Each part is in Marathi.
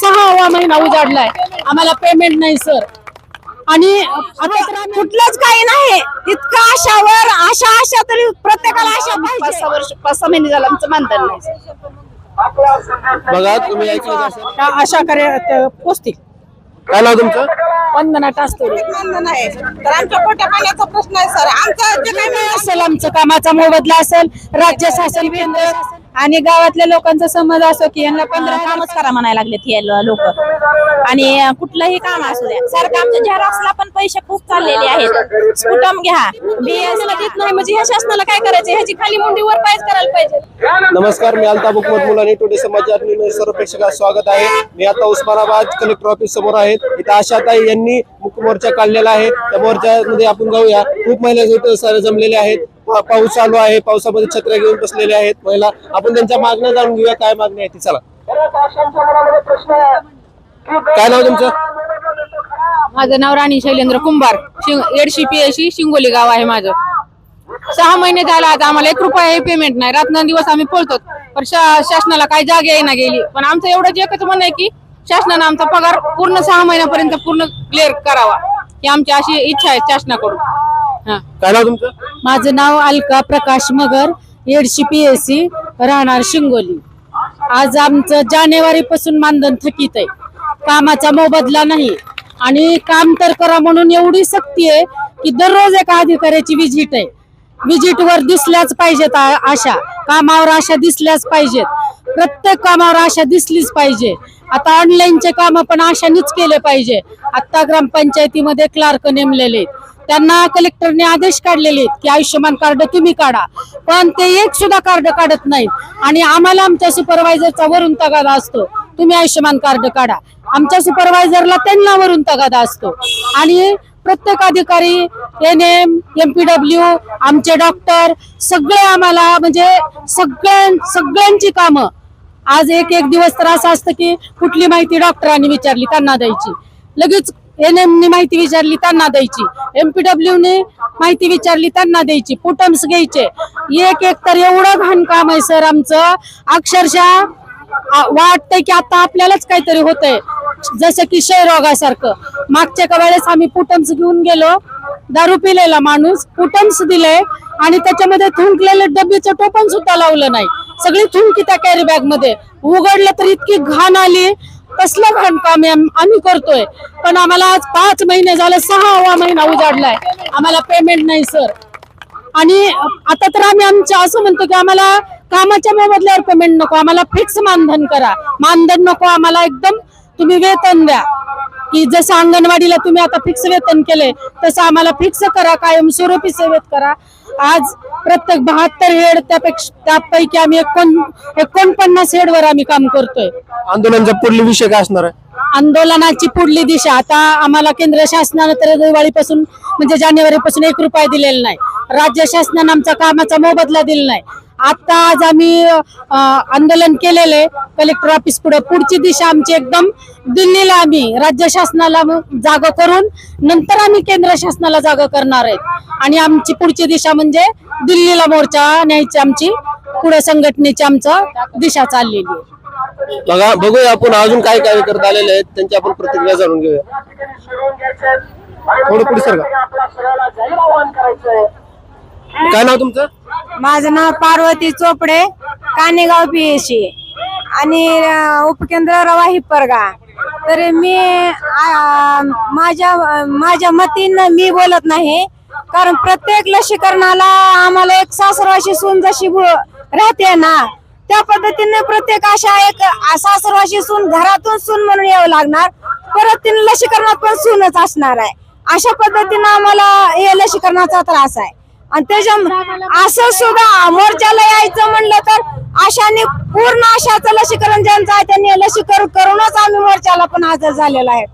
सहावा महिना उजाडलाय. आम्हाला पेमेंट नाही सर आणि आता कुठलंच काही नाही. इतकं आशावर आशा आशा तरी प्रत्येकाला आशा पाच सहा वर्ष पाच सहा महिने झालं आमचं मानधन नाही. बघा तुम्ही ऐकलं असेल त्या आशा कार्य पोचतील काय नाव तुमचं? वंदना टास्तोरे. मानधन आहे तर आमच्या पोट्या पाण्याचा प्रश्न आहे सर आमचं जे काही असेल आमचं कामाचा मोबदला असेल राज्य शासन केंद्र आणि गावातल्या लोकांचा समज असो की यांना पंधरा कामच करा म्हणायला लागलेत हे लोक. आणि कुठलंही काम असू द्या. सारखं आमच्या झेरॉक्सला पण पैसे खूप चाललेले आहेत. स्फुटम घ्या. बीएसला देत नाही म्हणजे ह्या शासनाला काय करायचं? ह्याची खाली मुंडी वर पायच करायला पाहिजे. नमस्कार मी अल्ताफ हुकमत मुलानी टुडे समाचार न्यूज सर्व प्रेक्षकांचं स्वागत आहे. मी आता उस्मानाबाद कलेक्टर ऑफिस समोर आहेत इथं आशाताई यांनी मुक मोर्चा काढलेला आहे. त्या मोर्चामध्ये आपण जाऊया. खूप महिला इथं सारे जमलेले आहेत. पाऊस चालू आहे पावसामध्ये छत्र्या घेऊन बसलेले आहेत. महिला आपण त्यांच्या मागण्या जाणून घेऊया. काय मागणी आहे ती? चला. काय नाव तुमचं? माझं नाव राणी शैलेंद्र कुंभार. एडशी एडशी पीएशी शिंगोली गाव आहे माझं. सहा महिने झाला आता आम्हाला एक रुपया पेमेंट नाही. रात्र दिवस आम्ही पळतो. पण शासनाला काही जागे येईना गेली. पण आमचं एवढंच एकच म्हणणं आहे की शासनानं आमचा पगार पूर्ण सहा महिन्यापर्यंत पूर्ण क्लिअर करावा. ही आमची अशी इच्छा आहे शासनाकडून. काय नाव तुमचं? माझं नाव अलका प्रकाश मगर एडशी पीएससी राहणार शिंगोली. आज आमचं जानेवारी पासून मानधन थकीत आहे. कामाचा मोबदला नाही. आणि काम तर करा म्हणून एवढी सक्ती आहे की दररोज एका अधिकाऱ्याची विजिट आहे. विजिट वर दिसल्याच पाहिजेत आशा. कामावर आशा दिसल्याच पाहिजेत. प्रत्येक कामावर आशा दिसलीच पाहिजे. आता ऑनलाईनचे काम पण आशानीच केले पाहिजे. आता ग्रामपंचायतीमध्ये क्लार्क नेमलेले आहेत. त्यांना कलेक्टरने आदेश काढलेले आहेत की आयुष्यमान कार्ड तुम्ही काढा. पण ते एक सुद्धा कार्ड काढत नाहीत. आणि आम्हाला आमच्या सुपरवायझरचा वरून तगादा असतो. तुम्ही आयुष्यमान कार्ड काढा. आमच्या सुपरवायझरला त्यांना वरून तगादा असतो. आणि प्रत्येक अधिकारी N M M P W आमचे डॉक्टर सगळे आम्हाला म्हणजे सगळ्यां सगळ्यांची कामं. आज एक एक दिवस तर असं असतं की कुठली माहिती डॉक्टरांनी विचारली त्यांना द्यायची. लगेच एन ने माहिती विचारली त्यांना द्यायची. एमपीडब्ल्यूने माहिती विचारली त्यांना द्यायची. पुटम्स घ्यायचे. एक एक तर एवढं घाण काम आहे सर आमचं. अक्षरशः वाटतंय की आता आपल्यालाच काहीतरी होतंय. जसं की क्षयरोगासारखं. मागच्या का वेळेस आम्ही पुटम्स घेऊन गेलो. दारू पिलेला माणूस. पुटम्स दिले आणि त्याच्यामध्ये थुंकलेले डब्बीचं टोपण सुद्धा लावलं नाही. सगळी थुंकी त्या कॅरी बॅगमध्ये. उघडलं तर इतकी घाण आली. कसलं घाण काम आहे आम्ही करतोय. पण आम्हाला आज पाच महिने झाले सहावा महिना उजाडलाय. आम्हाला पेमेंट नाही सर आणि आता तर आम्ही आमच्या असं म्हणतो की आम्हाला कामाच्या मोबदल्यावर पेमेंट नको आम्हाला फिक्स मानधन करा. मानधन नको आम्हाला एकदम तुम्ही वेतन द्या. की जसं अंगणवाडीला तुम्ही आता फिक्स वेतन केले तसं आम्हाला फिक्स करा कायमस्वरूपी सेवेत करा. आज प्रत्येक बहात्तर हेड त्यापेक्षा त्यापैकी आम्ही एकोण एकोणपन्नास हेडवर आम्ही काम करतोय. आंदोलनाचा पुढील विषय काय असणार आहे? आंदोलनाची पुढली दिशा. आता आम्हाला केंद्र शासनानं तर दिवाळीपासून म्हणजे जानेवारीपासून एक रुपया दिलेला नाही. राज्य शासनानं आमचा कामाचा मोबदला दिला नाही. आता आज आम्ही आंदोलन केलेले कलेक्टर ऑफिस पुढे पुढची दिशा आमची एकदम दिल्लीला आम्ही राज्य शासनाला जाग करून नंतर आम्ही केंद्र शासनाला जागा करणार आहेत आणि आमची पुढची दिशा म्हणजे दिल्लीला मोर्चा न्यायची आमची पुढे संघटनेची आमचं दिशा चाललेली आहे. बघा बघूया आपण अजून काय काय करत आलेले आहेत त्यांची आपण प्रतिक्रिया जाणून घेऊया. थोडं पुढे सर काय नाव तुमचं? माझं नाव पार्वती चोपडे कानेगाव पीएसी आणि उपकेंद्र रवा हिप्परगा तर मी माझ्या माझ्या मतीनं मी बोलत नाही कारण प्रत्येक लसीकरणाला आम्हाला एक सासरवाशी सून जशी राहते ना त्या पद्धतीने प्रत्येक अशा एक सासरवाशी सून घरातून सून म्हणून यावं लागणार परत तिने लसीकरणात पण सूनच असणार आहे. अशा पद्धतीनं आम्हाला हे लसीकरणाचा त्रास आहे. आणि त्याच्या असं सुद्धा मोर्चाला यायचं म्हणलं तर आशाने पूर्ण आशाचं लसीकरण ज्यांचं आहे त्यांनी लसीकरण करूनच आम्ही मोर्चाला पण हजर झालेला आहे.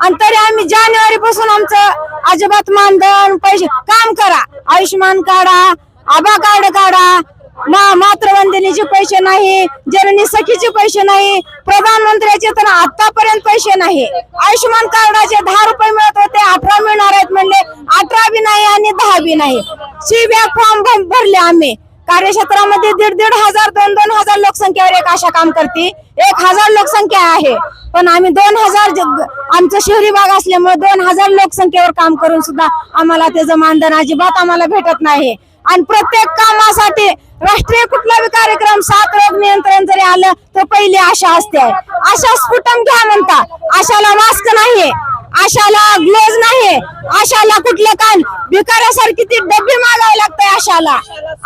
आणि तरी आम्ही जानेवारी पासून आमचं अजिबात मानधन पैसे काम करा. आयुष्यमान काढा आभा कार्ड काढा. मा मातृवंदिनीचे पैसे नाही जननी सखीचे पैसे नाही प्रधानमंत्र्याचे तर आतापर्यंत पैसे नाही. आयुष्यमान कार्डाचे दहा रुपये मिळत होते अठरा मिळणार आहेत म्हणले अठरा बी नाही आणि दहा बी नाही. सी फॉर्म भरले आम्ही. कार्यक्षेत्रामध्ये दीड दीड हजार दोन दोन हजार लोकसंख्येवर एक आशा काम करते. एक हजार लोकसंख्या आहे. पण आम्ही दोन हजार आमचं शहरी भाग असल्यामुळे दोन हजार लोकसंख्येवर काम करून सुद्धा आम्हाला त्याचं मानधन अजिबात आम्हाला भेटत नाही. आणि प्रत्येक कामासाठी राष्ट्रीय कुठला बी कार्यक्रम सात रोग नियंत्रण जरी आलं तर पहिली आशा असते. आशा स्फुटम घ्या म्हणता. आशाला मास्क नाहीये. आशाला ग्लोज नाही. आशाला कुठलं काय भिकाऱ्यासारखी ती डब्बी मागावी लागते आशाला.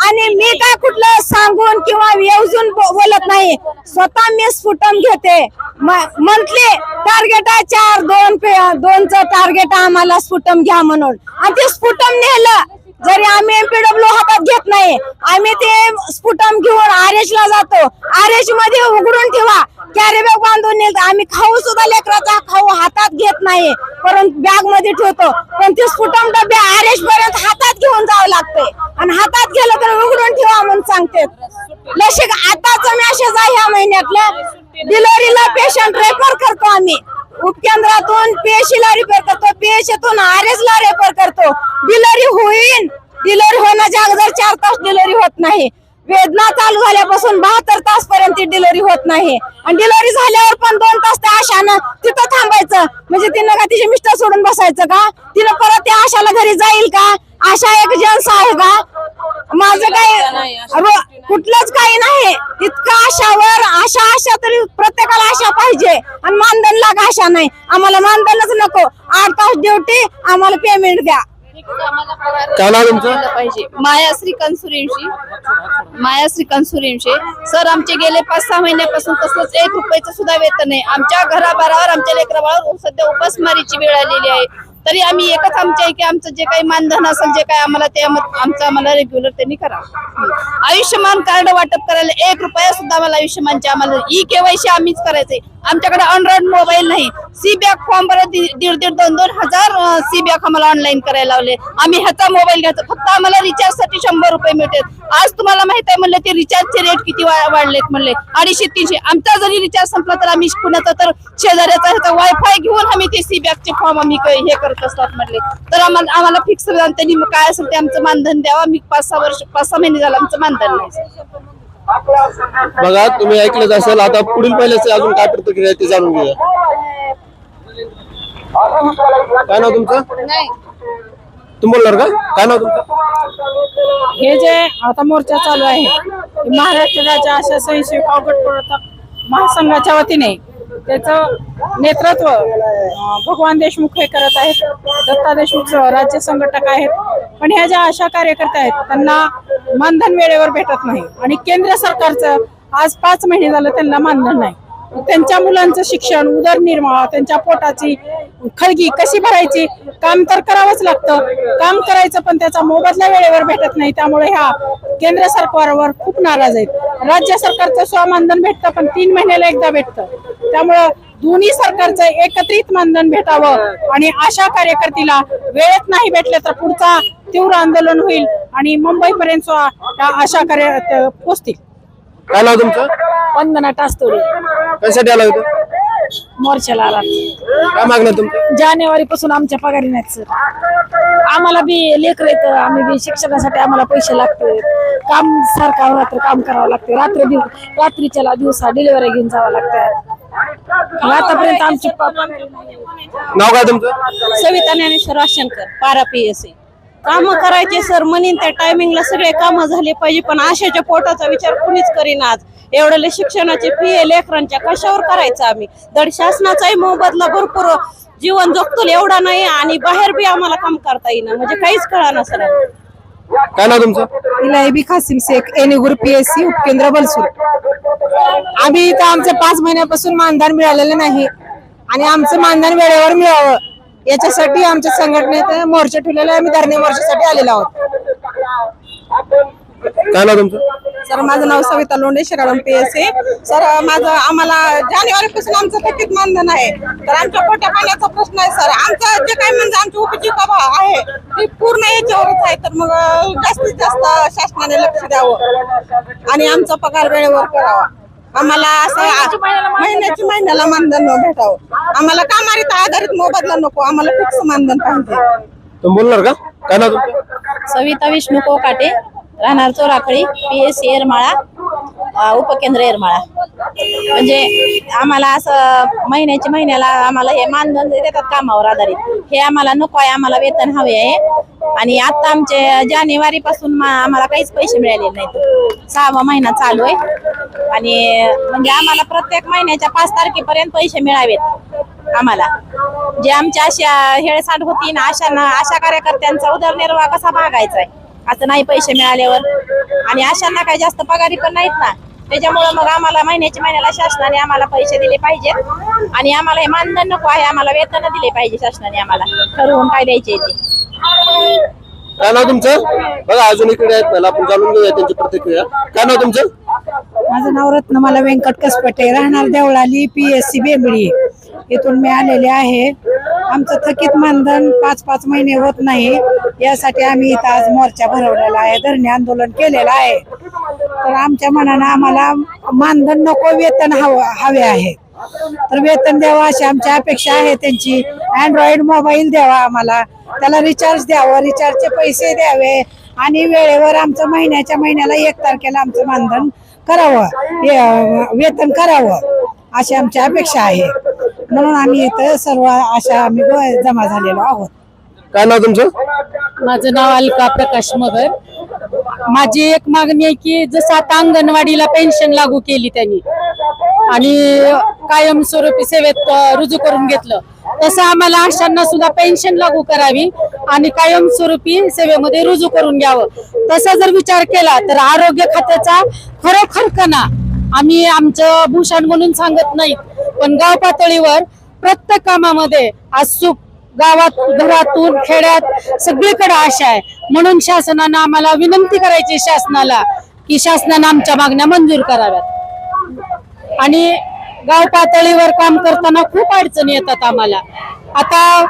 आणि मी काय कुठलं सांगून किंवा येऊजून बोलत नाही. स्वतः मी स्फुटम घेते. मंथली टार्गेट आहे चार दोन दोनचं टार्गेट आम्हाला स्फुटम घ्या म्हणून. आणि ते स्फुटम नेलं जरी आम्ही एमपीडब्ल्यू हातात घेत नाही आम्ही ते स्फुटम घेऊन आरएच ला जातो. आरेशमध्ये उघडून ठेवा. कॅरी बॅग बांधून नेतो आम्ही खाऊ सुद्धा लेकराचा खाऊ हातात घेत नाही. परंतु बॅगमध्ये ठेवतो. पण ते स्फुटम डबे आरेश पर्यंत हातात घेऊन जावं लागते आणि हातात गेलं तर उघडून ठेवा म्हणून सांगते. लशिक आताच मॅसेज आहे ह्या महिन्यातलं. डिलिव्हरीला पेशंट रेफर करतो आम्ही. उपकेंद्रातून पीएचसी ला रिपेअर करतो पीएससीतून आर एस ला रेफर करतो डिलरी होईल डिलरी होण्याच्या अगोदर चार तास डिलरी होत नाही. वेदना चालू झाल्यापासून बहात्तर तास पर्यंत डिलिव्हरी होत नाही. आणि डिलिव्हरी झाल्यावर पण दोन तास त्या आशानं म्हणजे तिनं का तिचे मिस्टर सोडून बसायचं का? तिनं परत त्या आशाला घरी जाईल का? आशा एक जेंट्स आहे का? माझं रो- कुठलंच काही नाही. इतकं आशावर आशा आशा तरी प्रत्येकाला आशा पाहिजे. आणि मानधन लाग आशा नाही. आम्हाला मानधनच नको. आठ तास ड्युटी आम्हाला पेमेंट द्या. काय नाव तुमचं? पाहिजे. माया श्रीकांत सूर्यवंशी माया श्रीकांत सूर्यवंशी सर आमचे गेले पाच सहा महिन्यापासून तसंच एक रुपयाचं सुद्धा वेतन नाही. आमच्या घराबारावर आमच्या लेकराबावर सध्या उपासमारीची वेळ आलेली आहे. तरी आम्ही एकच आमच्या की आमचं जे काही मानधन असेल जे काही आम्हाला ते आमचं आम्हाला रेग्युलर त्यांनी करावं आयुष्यमान कार्ड वाटप करायला एक रुपया सुद्धा आम्हाला आयुष्यमानचे आम्हाला ई केवायसी आम्हीच करायचंय. आमच्याकडे अँड्रॉइड मोबाईल नाही. सी बॅग फॉर्म भरत दीड दीड दोन दोन हजार सी बॅग आम्हाला ऑनलाईन करायला लावले. आम्ही ह्याचा मोबाईल घ्यायचा फक्त आम्हाला रिचार्जसाठी शंभर रुपये मिळतात. आज तुम्हाला माहीत आहे म्हणलं ते रिचार्जचे रेट किती वाढलेत म्हणले. अडीचशे तीनशे. आमचा जरी रिचार्ज संपला तर आम्ही कुणाचा तर शेजाऱ्याचा ह्याचा वायफाय घेऊन आम्ही ते सी बॅगचे फॉर्म आम्ही हे करत असतात म्हणले. तर आम्हाला आम्हाला फिक्स त्यांनी काय असेल ते आमचं मानधन द्यावं. आम्ही पाच सहा वर्ष पाच सहा महिने झालं आमचं मानधन नाही. बघा तुम्ही ऐकलंच असेल आता पुढील पहिल्याचे अजून काय प्रतिक्रिया ते जाणून घेऊया. काय नाव तुमचं? तुम्ही बोलणार का? काय नाव तुमचं? हे जे आता मोर्चा चालू आहे महाराष्ट्र राज्य आशा स्वयंसेवक अवघड महासंघाच्या वतीने त्याचं नेतृत्व भगवान देशमुख हे करत आहेत. दत्ता देशमुख राज्य संघटक आहेत. पण ह्या ज्या आशा कार्यकर्त्या आहेत त्यांना मानधन वेळेवर भेटत नाही. आणि केंद्र सरकारचं आज पाच महिने झालं त्यांना मानधन नाही. त्यांच्या मुलांचं शिक्षण उदरनिर्वाह त्यांच्या पोटाची खळगी कशी भरायची? काम तर करावंच लागतं. काम करायचं पण त्याचा मोबदला वेळेवर भेटत नाही. त्यामुळे ह्या केंद्र सरकारवर खूप नाराज आहेत. राज्य सरकारचं स्वमानधन भेटतं पण तीन महिन्याला एकदा भेटतं. त्यामुळं दोन्ही सरकारचं एकत्रित मानधन भेटावं आणि आशा कार्यकर्तीला वेळेत नाही भेटले तर पुढचा तीव्र आंदोलन होईल आणि मुंबई पर्यंत आशा कार्य पोचतील. काय नाव तुमचं? वंदना टास्तोडे कशासाठी आला होतं? मोर्चाला आला. काय मागणं तुमचं? जानेवारी पासून आमच्या पगारी नाहीत सर. आम्हाला बी लेकर येतं आम्ही बी शिक्षणासाठी आम्हाला पैसे लागते काम सारखं रात्र काम करावं लागते रात्र दिव रात्रीच्याला दिवसा डिलिव्हरी घेऊन जावं लागतं आतापर्यंत आमची प- नाव काय तुमचं? सविता ज्ञानेश्वर वाशंकर पारा पीएससी काम करायचे सर म्हणीन त्या टायमिंगला सगळे काम झाले पाहिजे पण आशाच्या पोटाचा विचार कुणीच करीन आज. एवढ्याले शिक्षणाचे फी आहे लेकरांच्या कशावर करायचं आम्ही? दड शासनाचाही मोबदला भरपूर जीवन जगतो एवढा नाही आणि बाहेर बी आम्हाला काम करता येईना म्हणजे काहीच कळा नसलं काय नाव तुमचं? कासिम शेख एनिगुर पीएससी उपकेंद्र बलसूर. आम्ही इथं आमचं पाच महिन्यापासून मानधन मिळालेलं नाही. आणि आमचं मानधन वेळेवर मिळावं. याच्यासाठी आमच्या संघटनेत मोर्चा ठेवलेला आहे. आम्ही धरणे मोर्चासाठी आलेलो आहोत. काय नाव तुमचं? सर माझं नाव सविता लोंढे शिराळम पीएससी सर माझं आम्हाला जानेवारी पासून आमचं थकीत मानधन आहे. तर आमच्या पोट्या पाण्याचा प्रश्न आहे सर. आमचं जे काही म्हणजे आमची उपजीविका भा- आहे ती पूर्ण याच्यावरच आहे. तर मग जास्तीत जास्त शासनाने लक्ष द्यावं आणि आमचा पगार वेळेवर करावा. आम्हाला असं आ- महिन्याची महिन्याला मानधन भेटावं. आम्हाला कामारीत आधारित मोबदला नको आम्हाला फिक्स मानधन पाहिजे. तुम्ही बोलणार का? काय नाव तुमचं? सविता विष्णू कोकाटे राहणार चोराखळी पी एस येरमाळा उपकेंद्र येरमाळा. म्हणजे आम्हाला असं महिन्याच्या महिन्याला आम्हाला हे मानधन देतात कामावर आधारित. हे आम्हाला नको आहे आम्हाला वेतन हवे आहे. आणि आता आमचे जानेवारी पासून आम्हाला काहीच पैसे मिळालेले नाहीत. सहावा महिना चालू आहे. आणि म्हणजे आम्हाला प्रत्येक महिन्याच्या पाच तारखेपर्यंत पैसे मिळावेत आम्हाला. जे आमच्या अशा हेळसांड होती ना अशा अशा कार्यकर्त्यांचा उदरनिर्वाह कसा भागायचा आहे? असं नाही पैसे मिळाल्यावर. आणि अशांना काही जास्त पगारी पण नाहीत ना. त्याच्यामुळं मग आम्हाला महिन्याच्या महिन्याला शासनाने आम्हाला पैसे दिले पाहिजेत. आणि आम्हाला हे मानधन नको आहे आम्हाला वेतन दिले पाहिजे शासनाने आम्हाला. ठरवून काय द्यायचे ते? काय नाव तुमचं? बघा अजून इकडे आहेत. मला आपण जाणून घेऊया त्यांची प्रतिक्रिया. काय नाव तुमचं? माझं नाव रत्नमाला व्यंकट कसपटे. राहणार Deolali P S C Bembli. इथून मिळालेले आहे. आमचं थकीत मानधन पाच पाच महिने होत नाही. यासाठी आम्ही इथं आज मोर्चा भरवलेला आहे. धरणे आंदोलन केलेलं आहे. तर आमच्या मनानं आम्हाला मानधन नको वेतन हवं हवे आहे. तर वेतन द्यावं अशी आमची अपेक्षा आहे त्यांची. अँड्रॉइड मोबाईल द्यावा आम्हाला. त्याला रिचार्ज द्यावं. रिचार्जचे पैसे द्यावे. आणि वेळेवर आमचं महिन्याच्या महिन्याला एक तारखेला आमचं मानधन करावं. वेतन करावं अशी आमची अपेक्षा आहे. म्हणून आम्ही इथं सर्व अशा आम्ही गो- जमा झालेलो आहोत. काय नाव तुमचं? माझं नाव अलका प्रकाश मगर. माझी एक मागणी आहे की जसं आता अंगणवाडीला पेन्शन लागू केली त्यांनी आणि कायमस्वरूपी सेवेत अ, रुजू करून घेतलं तसं आम्हाला आशांना सुद्धा पेन्शन लागू करावी आणि कायमस्वरूपी सेवेमध्ये रुजू करून घ्यावं. तसा जर विचार केला तर आरोग्य खात्याचा खरोखर कणा आम्ही आमचं भूषण म्हणून सांगत नाही पण गाव पातळीवर प्रत्येक कामामध्ये आज सुख गावात घरातून खेड्यात सगळीकडे आशा आहे. म्हणून शासनानं आम्हाला विनंती करायची शासनाला की शासनानं आमच्या मागण्या मंजूर कराव्यात. आणि गाव पातळीवर काम करताना खूप अडचणी येतात आम्हाला. आता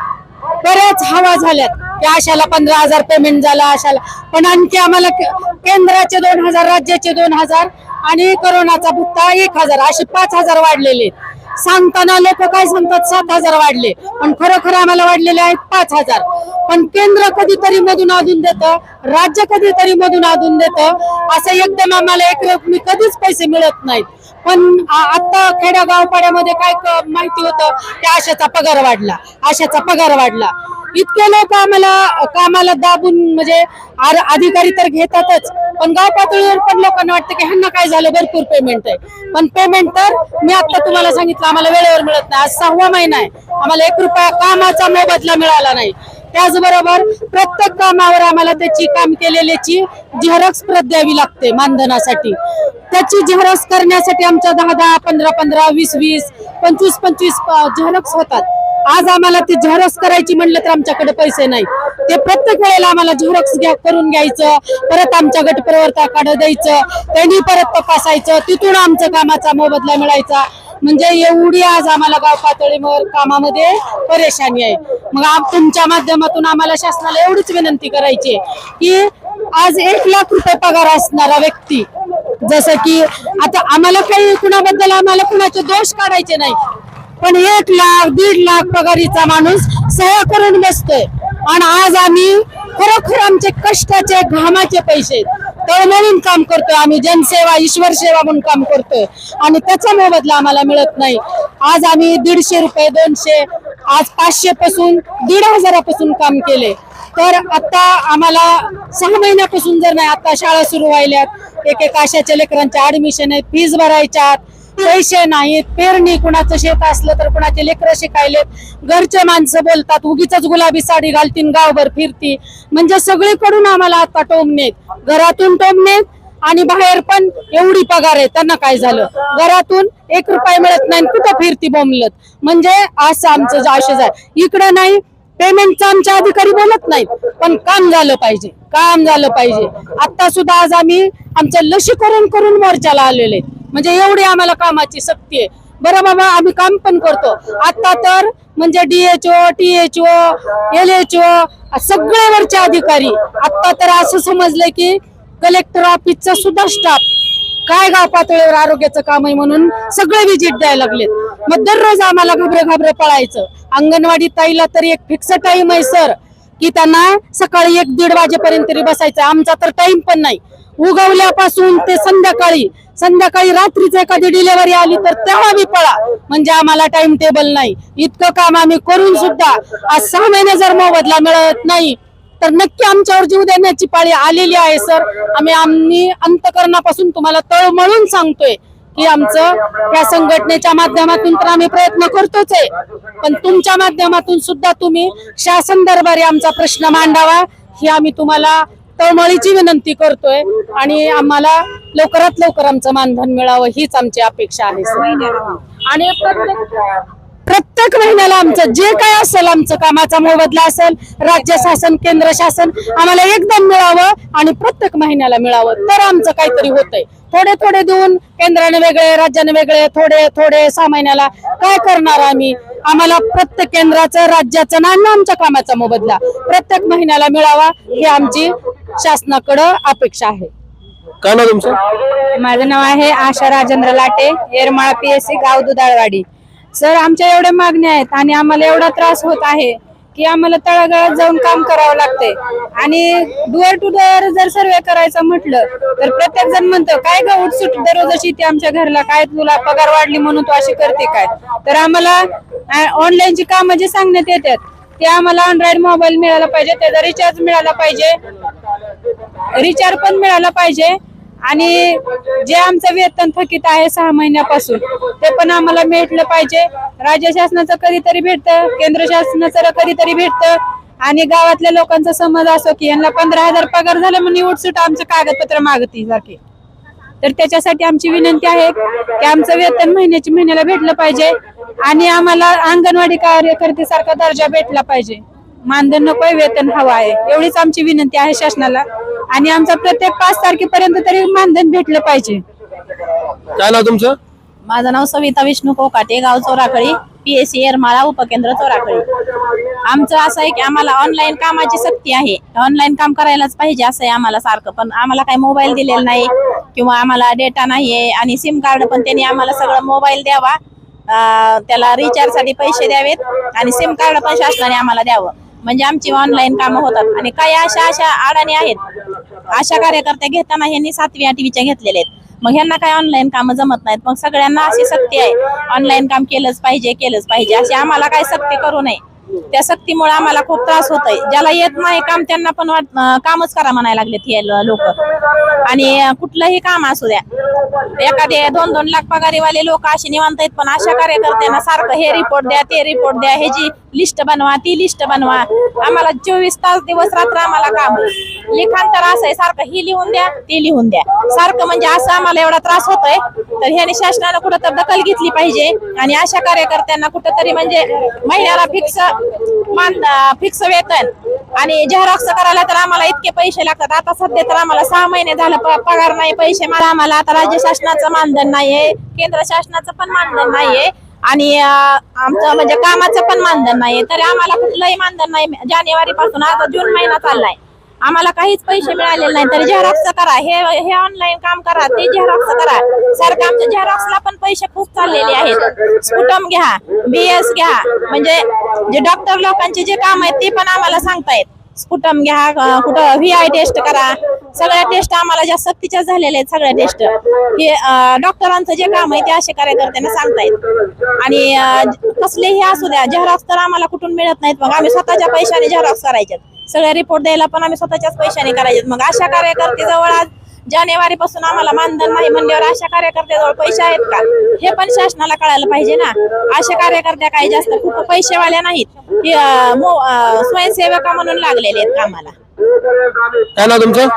बऱ्याच हवा झाल्यात की आशाला पंधरा हजार पेमेंट झाला आशाला पण आणखी आम्हाला केंद्राचे दोन हजार राज्याचे दोन हजार आणि करोनाचा भत्ता एक हजार असे पाच हजार वाढलेले. आहेत. सांगताना लोक काय सांगतात? सात हजार वाढले. पण खरोखर आम्हाला वाढलेले आहेत पाच हजार. पण केंद्र कधीतरी मधून अधून देतं राज्य कधीतरी मधून अधून देतं असं एकदम आम्हाला एक रकमी कधीच पैसे मिळत नाहीत. पण आता खेड्यागाव पाड्यामध्ये काय माहिती होतं? की आशाचा पगार वाढला आशाचा पगार वाढला. इतके लोक आम्हाला कामाला दाबून म्हणजे अधिकारी तर घेतातच. पण गाव पातळीवर पण लोकांना वाटतं की ह्यांना काय झालं? भरपूर पेमेंट आहे. पण पेमेंट तर मी आता तुम्हाला सांगितलं आम्हाला वेळेवर मिळत नाही. आज सहावा महिना आहे. आम्हाला एक रुपया कामाचा मोबदला मिळाला नाही. त्याचबरोबर प्रत्येक कामावर आम्हाला त्याची काम केलेल्याची झेरॉक्स प्रत द्यावी लागते मानधनासाठी. त्याची झेरॉक्स करण्यासाठी आमच्या दहा दहा पंधरा पंधरा वीस वीस पंचवीस पंचवीस झेरॉक्स होतात. आज आम्हाला ते झेरॉक्स करायची म्हणलं तर आमच्याकडे पैसे नाही. ते प्रत्येक वेळेला आम्हाला झेरॉक्स घ्या करून घ्यायचं. परत आमच्या गटप्रवर्ताकडे द्यायचं. त्यांनी परत तपासायचं. तिथून आमचं कामाचा मोबदला मिळायचा. म्हणजे एवढी आज आम्हाला गाव पातळीवर कामामध्ये परेशानी आहे. मग तुमच्या माध्यमातून आम्हाला शासनाला एवढीच विनंती करायची आहे की आज एक लाख रुपये पगार असणारा व्यक्ती जसं की आता आम्हाला काही कुणाबद्दल आम्हाला कुणाचे दोष काढायचे नाही. पण एक लाख दीड लाख पगारीचा माणूस सह्या करून बसतोय. आणि आज आम्ही खरोखर आमचे कष्टाचे घामाचे पैसे तळमळून काम करतोय आम्ही जनसेवा ईश्वर सेवा म्हणून काम करतोय. आणि त्याचा मोबदला आम्हाला मिळत नाही. आज आम्ही दीडशे रुपये दोनशे आज पाचशे पासून दीड हजारापासून काम केले. तर आता आम्हाला सहा महिन्यापासून जर नाही आता शाळा सुरू व्हायल्यात. एक एक आशाच्या लेकरांच्या ऍडमिशन आहेत फीज भरायच्यात. पैसे नाहीत पेरणी कुणाचं शेत असलं तर कुणाचे लेकरं शिकायलेत. घरचे माणसं बोलतात उगीच गुलाबी साडी घालतीन गावभर फिरती. म्हणजे सगळीकडून आम्हाला आता टोमनेत घरातून टोमनेत आणि बाहेर पण एवढी पगार आहे त्यांना काय झालं? घरातून एक रुपये मिळत नाही कुठं फिरती बोंबलत म्हणजे असं आमचं आशेच आहे. इकडं नाही पेमेंटचं आमच्या अधिकारी बोलत नाहीत. पण काम झालं पाहिजे काम झालं पाहिजे. आता सुद्धा आज आम्ही आमचं लशीकरण करून मोर्चाला आलेले आहेत. म्हणजे एवढी आम्हाला कामाची सक्ती आहे. बरं बाबा आम्ही काम पण करतो. आता तर म्हणजे DHO THO L H O सगळे वरचे अधिकारी. आता तर असं समजलंय की कलेक्टर ऑफिसचा सुद्धा स्टाफ काय गाव पातळीवर आरोग्याचं काम आहे म्हणून सगळे विजिट द्यायला लागलेत. मग दररोज आम्हाला घाबरे घाबरे पळायचं. अंगणवाडी ताईला तर एक फिक्स टाईम आहे सर की त्यांना सकाळी एक दीड वाजेपर्यंत तरी बसायचं. आमचा तर टाइम पण नाही. उगवल्यापासून ते संध्याकाळी संध्याकाळी रात्रीच एखादी डिलिव्हरी आली तर तेव्हा मी पळा. म्हणजे आम्हाला टाइम टेबल नाही. इतकं काम आम्ही करून सुद्धा आज सहा महिने जर मोबदला मिळत नाही तर नक्की आमच्यावर जीव देण्याची पाळी आलेली आहे सर. आम्ही आम्ही अंतकरणापासून तुम्हाला तळमळून सांगतोय. की आमचं या संघटनेच्या माध्यमातून तर आम्ही प्रयत्न करतोच आहे. पण तुमच्या माध्यमातून सुद्धा तुम्ही शासन दरबारी आमचा प्रश्न मांडावा ही आम्ही तुम्हाला तळमळीची विनंती करतोय आणि आम्हाला लवकरात लवकर आमचं मानधन मिळावं हीच आमची अपेक्षा आहे आणि प्रत्येक महिन्याला आमचं जे काय असेल आमचं कामाचा मोबदला असेल राज्य शासन केंद्र शासन आम्हाला एकदम मिळावं आणि प्रत्येक महिन्याला मिळावं तर आमचं काहीतरी होतंय. थोडे थोडे देऊन केंद्राने वेगळे राज्याने वेगळे थोडे थोडे सहा महिन्याला काय करणार आम्ही? आम्हाला प्रत्येक केंद्राचं राज्याचं आणि आमच्या कामाचा मोबदला प्रत्येक महिन्याला मिळावा ही आमची शासनाकडं अपेक्षा आहे. काय नाव तुमचं? माझं नाव आहे आशा राजेंद्र लाटे येरमाळा पीएससी गाव दुधाळवाडी. सर आमच्या एवढ्या मागण्या आहेत आणि आम्हाला एवढा त्रास होत आहे की आम्हाला तळागाळात जाऊन काम करावं लागतंय आणि डोअर टू डोअर जर सर्वे करायचं म्हटलं तर प्रत्येक जण म्हणतं काय ग उठसूट दररोज अशी ती आमच्या घरला काय तुला पगार वाढली म्हणून तू अशी करते काय? तर आम्हाला ऑनलाईनची कामं जे सांगण्यात येतात ते आम्हाला अँड्रॉइड मोबाईल मिळाला पाहिजे त्याचा रिचार्ज मिळाला पाहिजे. रिचार्ज पण मिळाला पाहिजे. आणि जे आमचं वेतन थकीत आहे सहा महिन्यापासून ते पण आम्हाला भेटलं पाहिजे. राज्य शासनाचं कधीतरी भेटतं केंद्र शासनाचं कधीतरी भेटतं. आणि गावातल्या लोकांचा समज असो की यांना पंधरा हजार पगार झाला म्हणून उठसूट आमचं कागदपत्र मागती सारखे. तर त्याच्यासाठी आमची विनंती आहे की आमचं वेतन महिन्याची महिन्याला भेटलं पाहिजे आणि आम्हाला अंगणवाडी कार्यकर्तेसारखा दर्जा भेटला पाहिजे. मानधन नकोय वेतन हवं आहे. एवढीच आमची विनंती आहे शासनाला. आणि आमचा प्रत्येक पाच तारखेपर्यंत तरी मानधन भेटलं पाहिजे. काय नाव तुमचं? माझं नाव सविता विष्णू कोकाटे गाव चोराखळी पीएससी येरमाळा उपकेंद्र चोराखळी. आमचं असं आहे की आम्हाला ऑनलाईन कामाची सक्ती आहे. ऑनलाईन काम करायलाच पाहिजे असं आहे आम्हाला सारखं. पण आम्हाला काही मोबाईल दिलेला नाही किंवा आम्हाला डेटा नाही आहे आणि सिम कार्ड पण त्यांनी आम्हाला सगळं मोबाईल द्यावा. अं, त्याला रिचार्जसाठी पैसे द्यावेत आणि सिम कार्ड पण शासनाने आम्हाला द्यावं. म्हणजे आमची ऑनलाईन कामं होतात. आणि काही अशा अशा अडाणी आहेत. अशा कार्यकर्त्या घेताना ह्यांनी सातवी आठवीच्या घेतलेले आहेत. मग ह्यांना काय ऑनलाईन कामं जमत नाहीत. मग सगळ्यांना अशी सक्ती आहे. ऑनलाईन काम केलंच पाहिजे केलंच पाहिजे. अशी आम्हाला काय सक्ती करू नये. त्या सक्तीमुळे आम्हाला खूप त्रास होत आहे ज्याला येत नाही काम त्यांना पण कामच करा म्हणायला लागलेत हे लोक. आणि कुठलंही काम असू द्या. एखादे दोन दोन लाख पगारीवाले लोक असे निवांत आहेत पण अशा कार्यकर्त्यांना सारखं हे रिपोर्ट द्या ते रिपोर्ट द्या हे जी लिस्ट बनवा ती लिस्ट बनवा. आम्हाला चोवीस तास दिवस रात्र आम्हाला काम लिखाण तर असं आहे सारखं ही लिहून द्या ते लिहून द्या. सारखं म्हणजे असं आम्हाला एवढा त्रास होतोय तर ह्याने शासनानं कुठं तर दखल घेतली पाहिजे. आणि अशा कार्यकर्त्यांना कुठंतरी म्हणजे महिन्याला फिक्स मान फिक्स वेतन. आणि झेरॉक्स करायला तर आम्हाला इतके पैसे लागतात. आता सध्या तर आम्हाला सहा महिने झालं पगार नाही पैसे मला आम्हाला आता राज्य शासनाचं मानधन नाहीये केंद्र शासनाचं पण मानधन नाहीये आणि आमचं म्हणजे कामाचं पण मानधन नाहीये. तरी आम्हाला कुठलंही मानधन नाही. जानेवारी पासून आता जून महिना चाललाय. आम्हाला काहीच पैसे मिळालेले नाही. तरी झेरॉक्स करा. हे हे ऑनलाईन काम करा. ते झेरॉक्स करा. सारखं आमच्या झेरॉक्सला पण पैसे खूप चाललेले आहेत. स्पुटम घ्या बीएस घ्या. म्हणजे जे डॉक्टर लोकांचे जे काम आहेत ते पण आम्हाला सांगतायत. स्पुटम घ्या कुठं व्ही आय टेस्ट करा. सगळ्या टेस्ट आम्हाला ज्या सक्तीच्या झालेल्या आहेत सगळ्या टेस्ट हे डॉक्टरांचं जे काम आहे ते असे कार्यकर्त्यांना सांगतायत आणि कसलेही असू द्या झेरॉक्स तर आम्हाला कुठून मिळत नाहीत मग आम्ही स्वतःच्या पैशाने झेरॉक्स करायच्यात. सगळे रिपोर्ट द्यायला पण आम्ही स्वतःच्याच पैशाने करायचे मग अशा कार्यकर्तेजवळ आज जानेवारी पासून आम्हाला मानधन नाही म्हणल्यावर अशा कार्यकर्त्याजवळ पैसे आहेत का? हे पण शासनाला कळायला पाहिजे ना. अशा कार्यकर्त्या काही जास्त खूप पैसेवाल्या नाहीत. हे, स्वयंसेवका म्हणून लागलेले आहेत कामाला. काय नाव तुमचं?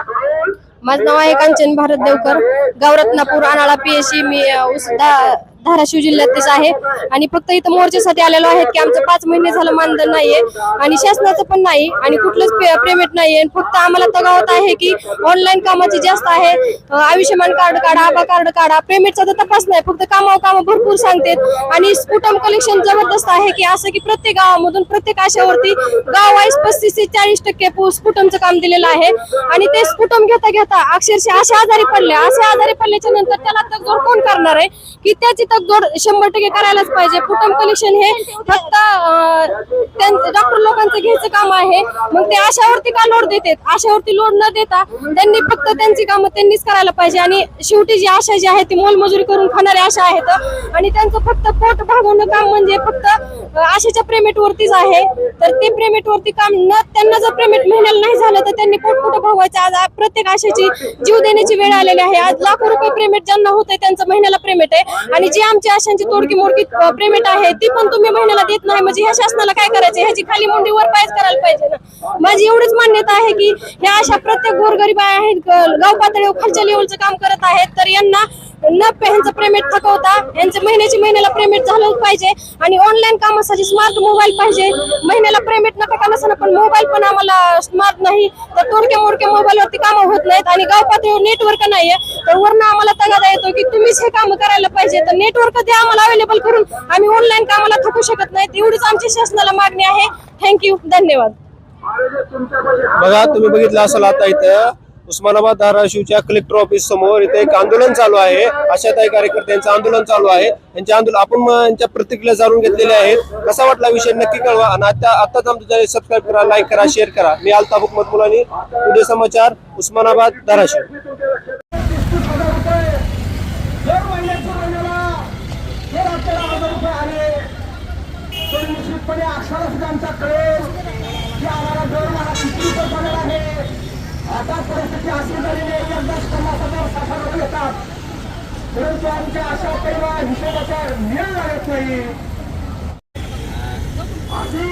माझं नाव आहे कांचन भारत देवकर. गावरत्नापूर अनाळा पीएससी मी अ, उस- धा- धाराशिव जिल्ह्यातच आहे. आणि फक्त इथं मोर्चासाठी आलेलो आहेत की आमचं पाच महिने झालं मानधन नाहीये आणि शासनाचं पण नाही आणि कुठलंच पेमेंट नाहीये. फक्त आम्हाला तगावत आहे की ऑनलाईन कामाची जास्त आहे. आयुष्यमान कार्ड काढा आभा कार्ड काढा. पेमेंटचा तर तपास नाही फक्त कामावर कामं भरपूर सांगतात. आणि स्कुटम कलेक्शन जबरदस्त आहे की असं की प्रत्येक गावामधून प्रत्येक आशावरती गाव वाईस पस्तीस ते चाळीस टक्के पु- काम दिलेलं आहे. आणि ते स्कुटम घेता घेता अक्षरशः अशा आजारी पडले. अशा आजारी पडल्याच्या नंतर त्याला तगजोड कोण करणार आहे? की त्याची प्रत्येक शंभर टक्के करायलाच पाहिजे. कुटुंब कलेक्शन हे फक्त डॉक्टर लोकांचं घ्यायचं काम आहे. मग ते आशावरती का लोड देतात? आशावरती लोड न देता त्यांनी फक्त त्यांची कामं त्यांनीच करायला पाहिजे. आणि शेवटी जी आशा जी आहे ती मोलमजुरी करून खाणारी आशा आहेत आणि त्यांचं फक्त पोट भागवणं काम म्हणजे फक्त आशेच्या पेमेंट वरतीच आहे. तर ते पेमेंट वरती काम न त्यांना जर पेमेंट महिन्याला नाही झालं तर त्यांनी पोट कुठं भागवायचं? आज प्रत्येक आशेची जीव देण्याची वेळ आलेली आहे. आज लाखो रुपये पेमेंट ज्यांना होतंय त्यांचं महिन्याला पेमेंट आहे. आणि जे आमची आशांची तोडकी मोडकी पेमेंट आहे ती पण तुम्ही महिन्याला देत नाही. म्हणजे ह्या शासनाला काय करायचं? ह्याची खाली मुंडी वर पायच करायला पाहिजे ना. माझी एवढीच मान्यता आहे की ह्या अशा प्रत्येक गोरगरीब आहेत गाव पातळीवर खालच्या लेवलचं काम करत आहेत. तर यांना न ह्यांचं पेमेंट थकवता यांचं महिन्याची महिन्याला पेमेंट झालं पाहिजे. आणि ऑनलाईन कामासाठी स्मार्ट मोबाईल पाहिजे. महिन्याला पेमेंट नका का नसणं पण मोबाईल पण आम्हाला स्मार्ट नाही. तर तोडक्या मोडक्या मोबाईलवरती कामं होत नाहीत. आणि गाव पातळीवर नेटवर्क नाहीये. तर वरनं आम्हाला तगादा येतो की तुम्हीच हे काम करायला पाहिजे. तर नेटवर्क ते आम्हाला अवेलेबल करून आम्ही ऑनलाईन कामाला थकू शकत नाहीत एवढीच आमची शासनाला मागणी आहे. थँक्यू धन्यवाद. बघा तुम्ही बघितलं असाल आता इथं उस्मानाबाद धाराशिवच्या कलेक्टर ऑफिस समोर इथे एक आंदोलन चालू आहे. अशा काही कार्यकर्त्यांचं आंदोलन चालू आहे. त्यांचे आंदोलन आपण यांच्या प्रतिक्रिया जाणून घेतलेल्या आहेत. कसा वाटला विषय नक्की कळवा. आणि आता आताच आमचं सबस्क्राईब करा लाईक करा शेअर करा. मी अल्ताफ हुकमत मुलानी समाचार उस्मानाबाद धाराशिव दर महिन्याच्या महिन्याला जर आपल्याला हजार रुपये आले तर निश्चितपणे अक्षरा सुद्धा आमचा कळेल की आम्हाला दरमहा किती रुपये पडणार आहे. आता परिस्थिती अशी झालेली आहे की अगदी पन्नास हजार साठ हजार येतात. परंतु आमच्या अशा तेव्हा हिशोबाचा नियम लागत नाही. अशी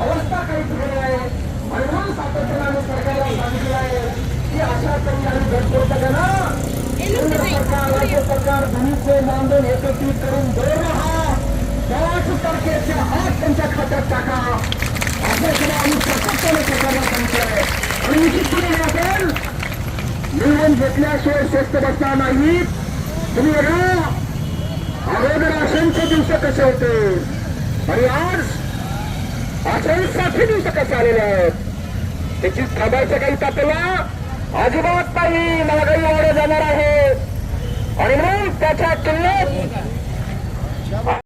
अवस्था काही ठिकाणी आहे. म्हणून सातत्याने आम्ही सरकारला सांगितलं आहे की अशा तरी आम्ही घडतो ना केंद्र सरकार राज्य सरकार दोन्हीचे मानधन एकत्रित करून दरमहा पाच तारखेच्या आत त्यांच्या खात्यात टाका आपल्याकडे आम्ही सातत्याने सरकारला सांगितलंय आणि निश्चितपणे हे आपण मिळवून घेतल्याशिवाय स्वस्त बसणार नाही तुम्ही बघा अगोदर असंख्य दिवस कसे होते आणि आज अठ्ठावीस दिवस कसे आलेले आहेत त्याची थांबायचं काही तापेला अजिबात नाही महागाई वाढत जाणार आहे आणि मग त्याच्या तुलनेत